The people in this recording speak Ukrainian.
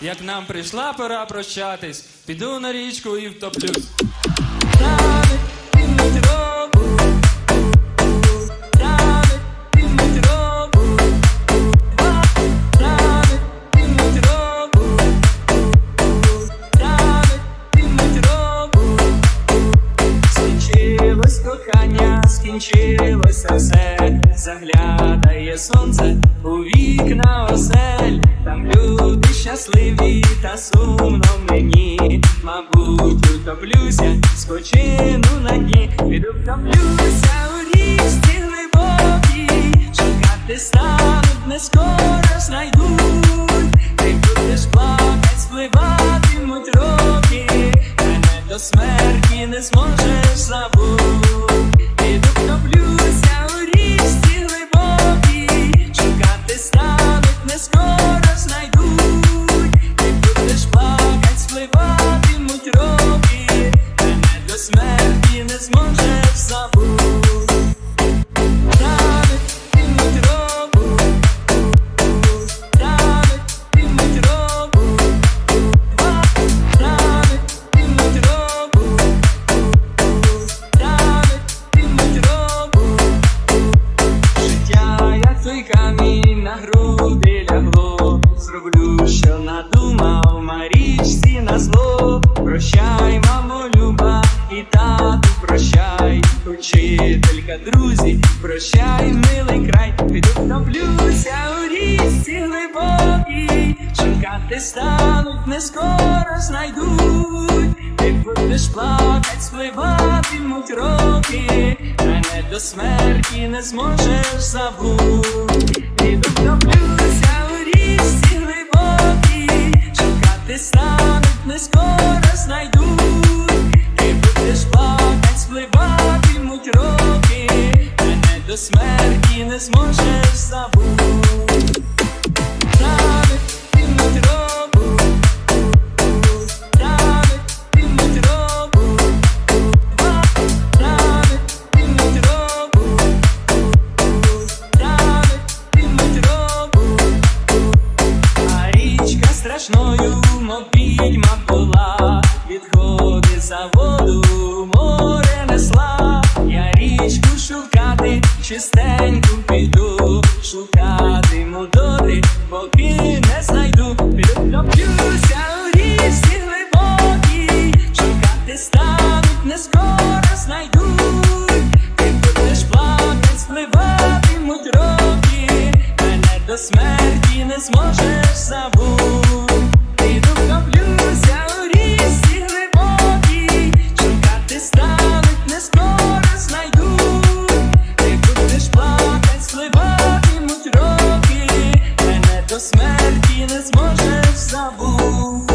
як нам прийшла пора прощатись, піду на річку і втоплюсь. Кохання, скінчилося все, заглядає сонце у вікна осель, щасливі та сумно мені, мабуть, утоплюся, спочину на дні, піду втоплюся у річці глибокій, шукати стануть, не скоро знайдуть, ти будеш плакать, спливатимуть роки, мене до смерті не зможеш забути, піду зроблю, що надумав Марічці на зло. Прощай, прощай, милий край, піду втоплюся у річці глибокій, шукати стануть, не скоро знайдуть, ти будеш плакать, спливатимуть роки, мене до смерті не зможеш забути, піду втоплюся у річці глибокій, шукати стануть, не скоро знайдуть, ти будеш плакать, спливатимуть роки, до смерті не зможеш забути. Страшною мов відьма була відходи за чистеньку піду, шукатиму добрі, боки не знайду, Підлоплюся у річці глибокі, шукати стануть, не скоро знайдуть, ти будеш плакати, спливатимуть роки, мене до смерті не зможе. і не зможеш забути.